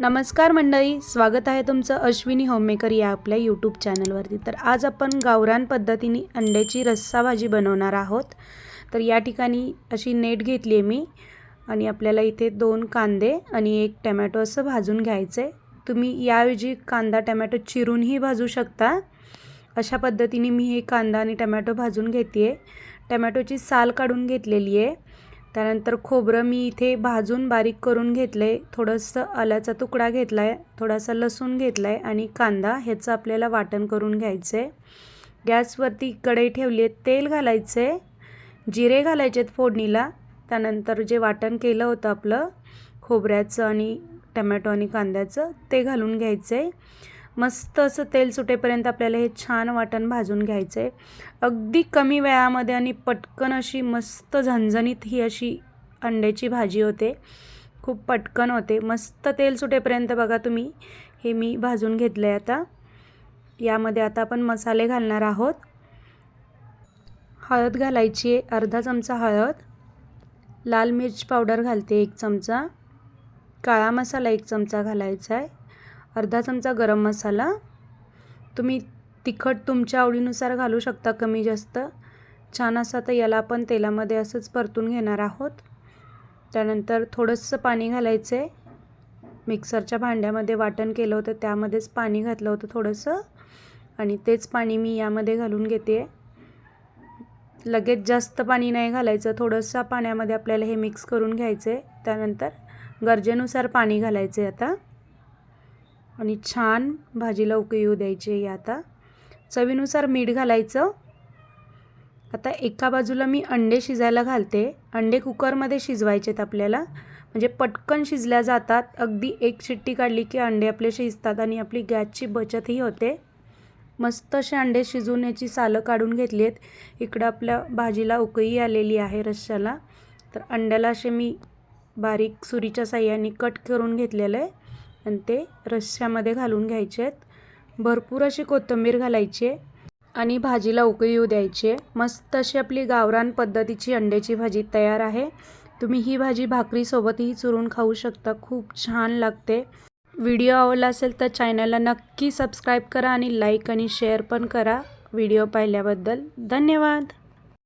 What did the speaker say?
नमस्कार मंडळी स्वागत आहे तुमचं अश्विनी होममेकर या आपल्या यूट्यूब चॅनलवरती तर आज आपण गावरान पद्धतीने अंड्याची रस्सा भाजी बनवणार आहोत. तर या ठिकाणी अशी नेट घेतली आहे मी आणि आपल्याला इथे दोन कांदे आणि एक टमॅटो असं भाजून घ्यायचं आहे तुम्ही याऐवजी कांदा टमॅटो चिरूनही भाजू शकता. अशा पद्धतीने मी हे कांदा आणि टमॅटो भाजून घेते आहे टमॅटोची साल काढून घेतलेली आहे. त्यानंतर खोबरं मी इथे भाजून बारीक करून घेतलं. आहे थोडंसं आल्याचा तुकडा घेतला आहे थोडासा लसूण घेतला आहे आणि कांदा ह्याचं आपल्याला वाटण करून घ्यायचं आहे गॅसवरती कढई ठेवली आहे तेल घालायचं आहे जिरे घालायचे आहेत फोडणीला. त्यानंतर जे वाटण केलं होतं आपलं खोबऱ्याचं आणि टमॅटो आणि कांद्याचं ते घालून घ्यायचं आहे मस्त असं तेल सुटेपर्यंत आपल्याला हे छान वाटण भाजून घ्यायचं आहे अगदी कमी वेळामध्ये आणि पटकन अशी मस्त झणझणीत ही अशी अंड्याची भाजी होते. खूप पटकन होते. मस्त तेल सुटेपर्यंत बघा तुम्ही. हे मी भाजून घेतलं आहे आता. यामध्ये आता आपण मसाले घालणार आहोत. हळद घालायची आहे अर्धा चमचा हळद. लाल मिर्च पावडर घालते एक चमचा. काळा मसाला एक चमचा घालायचा आहे अर्धा चमचा गरम मसाला. तुम्ही तिखट तुमच्या आवडीनुसार घालू शकता कमी जास्त. छान असा तर याला आपण तेलामध्ये असंच परतून घेणार आहोत. त्यानंतर थोडंसं पाणी घालायचं. आहे मिक्सरच्या भांड्यामध्ये वाटण केलं होतं त्यामध्येच पाणी घातलं होतं थोडंसं. आणि तेच पाणी मी यामध्ये घालून घेते. लगेच जास्त पाणी नाही घालायचं थोडंसं पाण्यामध्ये आपल्याला हे मिक्स करून घ्यायचं. आहे त्यानंतर गरजेनुसार पाणी घालायचं आहे आता. आणि छान भाजीला उकळी येऊ द्यायची आहे आता. चवीनुसार मीठ घालायचं. आता एका बाजूला मी अंडे शिजायला घालते. अंडे कुकरमध्ये शिजवायचे आहेत आपल्याला. म्हणजे पटकन शिजल्या जातात. अगदी एक शिट्टी काढली की अंडे आपले शिजतात आणि आपली गॅसची बचतही होते. मस्त असे अंडे शिजून याची सालं काढून घेतली आहेत इकडं आपल्या भाजीला उकळी आलेली आहे रश्श्याला तर अंड्याला असे मी बारीक सुरीच्या साह्याने कट करून घेतलेलं आहे. आणि ते रश्श्यामध्ये घालून घ्यायचे आहेत. भरपूर अशी कोथिंबीर घालायची आहे आणि भाजीला उकळी येऊ द्यायची आहे. मस्त अशी आपली गावरान पद्धतीची अंड्याची भाजी तयार आहे. तुम्ही ही भाजी भाकरीसोबतही चुरून खाऊ शकता. खूप छान लागते. व्हिडिओ आवडला असेल तर चॅनलला नक्की सबस्क्राईब करा आणि लाईक आणि शेअर पण करा. व्हिडिओ पाहिल्याबद्दल धन्यवाद.